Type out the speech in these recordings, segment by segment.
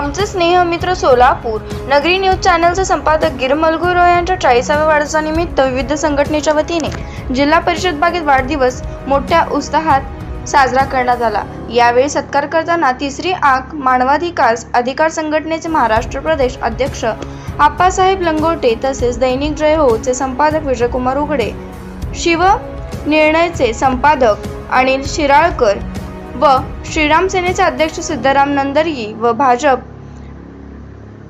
आमचे स्नेहमित्र सोलापूर नगरी न्यूज चॅनलचे संपादक गिरमल गुरो यांच्या चाळीसाव्या वाढदिवसानिमित्त विविध संघटनेच्या वतीने जिल्हा परिषद बागेत वाढदिवस मोठ्या उत्साहात साजरा करण्यात आला. यावेळी सत्कार करताना तिसरी आंख मानवाधिकार अधिकार संघटनेचे महाराष्ट्र प्रदेश अध्यक्ष आप्पासाहेब लंगोटे तसेच दैनिक जय होचे संपादक विजयकुमार उघडे शिव निर्णयचे संपादक अनिल शिराळकर व श्रीराम सेनेचे अध्यक्ष सिद्धराम नंदरगी व भाजप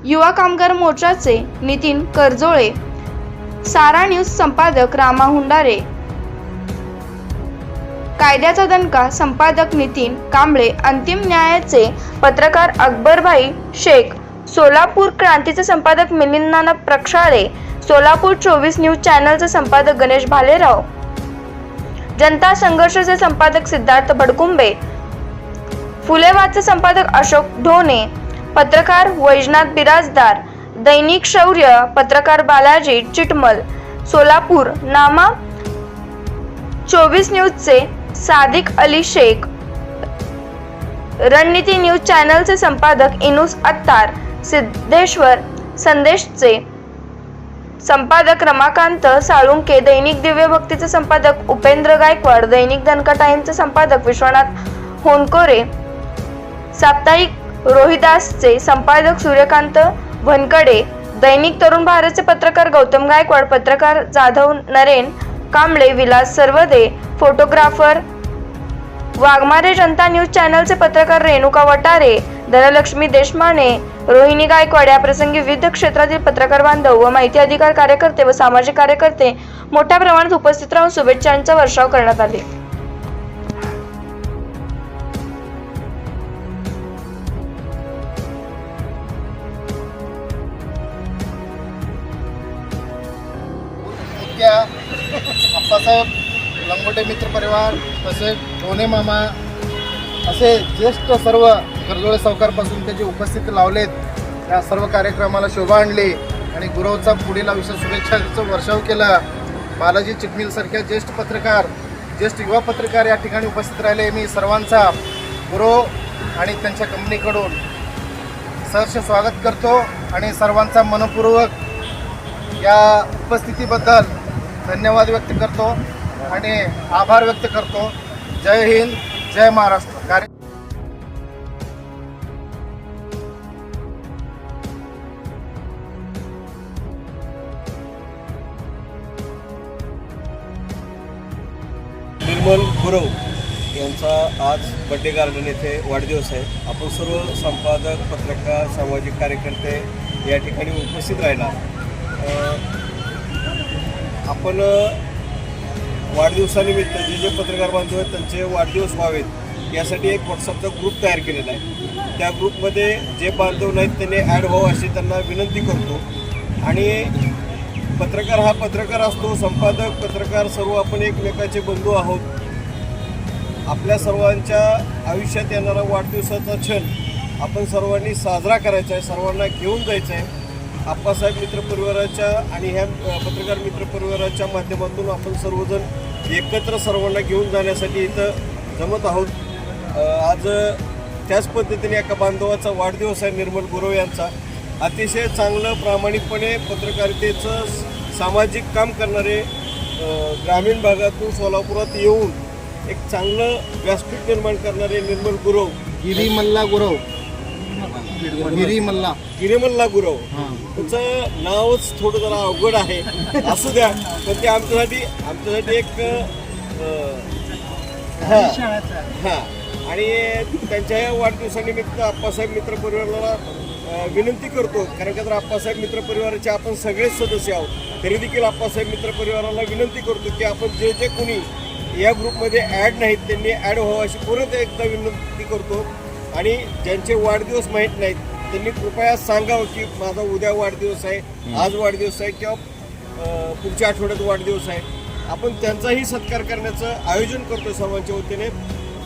युवा कामगार मोर्चाचे नितीन करजोळे सारा न्यूज संपादक रामा हुंडारे कायद्याचा दणका संपादक नितीन कांबळे अंतिम न्यायाचे पत्रकार अकबरभाई शेख सोलापूर क्रांतीचे संपादक मिलिंद नाना प्रक्षाळे सोलापूर चोवीस न्यूज चॅनलचे संपादक गणेश भालेराव जनता संघर्षचे संपादक सिद्धार्थ भडकुंबे फुलेवाचे संपादक अशोक ढोणे पत्रकार वैजनाथ बिराजदार दैनिक शौर्य पत्रकार बालाजी चिटमल सोलापूर नामा चोवीस न्यूजचे सादिक अली शेख रणनीती न्यूज चॅनलचे संपादक इनुस अत्तार सिद्धेश्वर संदेशचे संपादक रमाकांत साळुंके दैनिक दिव्य भक्तीचे संपादक उपेंद्र गायकवाड दैनिक दणका टाइमचे संपादक विश्वनाथ होनकोरे साप्ताहिक रोहिदासचे संपादक सूर्यकांत भनकडे दैनिक तरुण भारतचे पत्रकार गौतम गायकवाड पत्रकार जाधव नरेन कांबळे विलास सर्वदे फोटोग्राफर वाघमारे जनता न्यूज चॅनलचे पत्रकार रेणुका वटारे धनलक्ष्मी देशमाने रोहिणी गायकवाड या प्रसंगी विविध क्षेत्रातील पत्रकार बांधव व माहिती अधिकार कार्यकर्ते व सामाजिक कार्यकर्ते मोठ्या प्रमाणात उपस्थित राहून शुभेच्छांचा वर्षाव करण्यात आले. अप्पासाहेब लंगोटे मित्र परिवार तसेच दोन्ही मामा असे ज्येष्ठ सर्व गरजोळे सावकारपासून त्याची उपस्थिती लावलेत या सर्व कार्यक्रमाला शोभा आणली आणि गुरवचा पुढील आयुष्य शुभेच्छाचं वर्षाव केला. बालाजी चिटमिलसारख्या ज्येष्ठ पत्रकार ज्येष्ठ युवा पत्रकार या ठिकाणी उपस्थित राहिले मी सर्वांचा. गुरव आणि त्यांच्या कंपनीकडून सहर्ष स्वागत करतो आणि सर्वांचा मनपूर्वक या उपस्थितीबद्दल धन्यवाद व्यक्त करतो आणि आभार व्यक्त करतो. जय हिंद जय महाराष्ट्र. कार्य निर्मल गुरव यांचा आज बड्डे गार्डन येथे वाढदिवस आहे. आपण सर्व संपादक पत्रकार सामाजिक कार्यकर्ते या ठिकाणी उपस्थित राहिला. आपण वाढदिवसानिमित्त जे जे पत्रकार बांधव आहेत त्यांचे वाढदिवस व्हावेत यासाठी एक व्हॉट्सअपचा ग्रुप तयार केलेला आहे. त्या ग्रुपमध्ये जे बांधव नाहीत त्यांनी ॲड व्हावं अशी त्यांना विनंती करतो. आणि पत्रकार हा पत्रकार असतो संपादक पत्रकार सर्व आपण एकमेकाचे बंधू आहोत. आपल्या सर्वांच्या आयुष्यात येणारा वाढदिवसाचा क्षण आपण सर्वांनी साजरा करायचा आहे सर्वांना घेऊन जायचं आहे. आप्पासाहेब मित्रपरिवाराच्या आणि ह्या पत्रकार मित्रपरिवाराच्या माध्यमातून आपण सर्वजण एकत्र सर्वांना घेऊन जाण्यासाठी इथं जमत आहोत. आज त्याच पद्धतीने एका बांधवाचा वाढदिवस आहे निर्मल गुरव यांचा. अतिशय चांगलं प्रामाणिकपणे पत्रकारितेचं सामाजिक काम करणारे ग्रामीण भागातून सोलापुरात येऊन एक चांगलं व्यासपीठ निर्माण करणारे निर्मल गुरव गिरी मल्ला गुरव. गिरी मल्ला गिरेमल्ला गुरव. तुमचं नावच थोडं जरा अवघड आहे. असू द्या. पण ते आमच्यासाठी आमच्यासाठी एक हा. आणि त्यांच्या या वाढदिवसानिमित्त आप्पासाहेब मित्र परिवाराला विनंती करतो. कारण का तर आप्पासाहेब मित्र परिवाराचे आपण सगळेच सदस्य आहोत. तरी देखील आप्पासाहेब मित्र परिवाराला विनंती करतो की आपण जे जे कोणी या ग्रुपमध्ये ॲड नाहीत त्यांनी ॲड व्हावं अशी परत एकदा विनंती करतो. आणि ज्यांचे वाढदिवस माहीत नाहीत त्यांनी कृपया सांगावं की माझा उद्या वाढदिवस आहे आज वाढदिवस आहे किंवा पुढच्या आठवड्यात वाढदिवस आहे. आपण त्यांचाही सत्कार करण्याचं आयोजन करतो सर्वांच्या वतीने.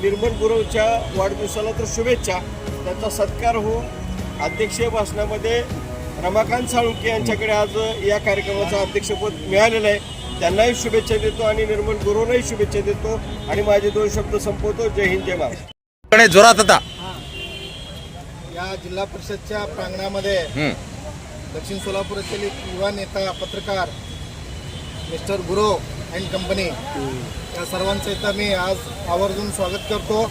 निर्मल गुरवच्या वाढदिवसाला तर शुभेच्छा. त्यांचा सत्कार होऊन अध्यक्षीय भाषणामध्ये रमाकांत साळुंके यांच्याकडे आज या कार्यक्रमाचं अध्यक्षपद मिळालेलं आहे. त्यांनाही शुभेच्छा देतो आणि निर्मल गुरुवनाही शुभेच्छा देतो. आणि माझे दोन शब्द संपवतो. जय हिंद जय महाराष्ट्र. जोरात होता या जिल्हा परिषदच्या प्रांगणामध्ये दक्षिण सोलापूर येथील एक युवा नेता पत्रकार मिस्टर गुरो अँड कंपनी या सर्वांचं इथं मी आज आवर्जून स्वागत करतो.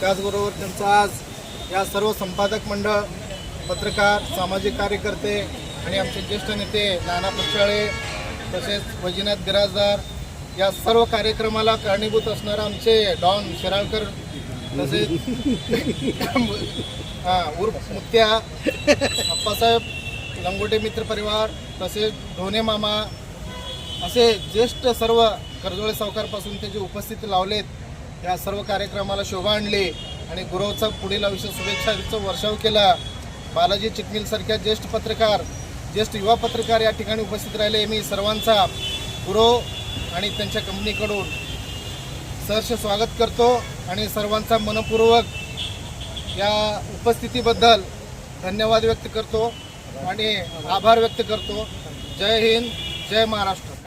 त्याचबरोबर त्यांचं आज या सर्व संपादक मंडळ पत्रकार सामाजिक कार्यकर्ते आणि आमचे ज्येष्ठ नेते नाना पक्षाळे तसेच वैजनाथ बिराजदार या सर्व कार्यक्रमाला कारणीभूत असणारे आमचे डॉन शिराळकर तसेच हां उर्फ मुत्या अप्पासाहेब लंगोटे मित्र परिवार तसेच ढोणे मामा असे ज्येष्ठ सर्व कर्जोळे सावकारपासून ते जे उपस्थित लावलेत या सर्व कार्यक्रमाला शोभा आणली आणि गुरवचा पुढील आयुष्य शुभेच्छाचं वर्षाव केला. बालाजी चिटणीलसारख्या ज्येष्ठ पत्रकार ज्येष्ठ युवा पत्रकार या ठिकाणी उपस्थित राहिले मी सर्वांचा गुरव आणि त्यांच्या कंपनीकडून सहर्ष स्वागत करतो आणि सर्वांचा मनपूर्वक या उपस्थितीबद्दल धन्यवाद व्यक्त करतो आणि आभार व्यक्त करतो. जय हिंद जय महाराष्ट्र.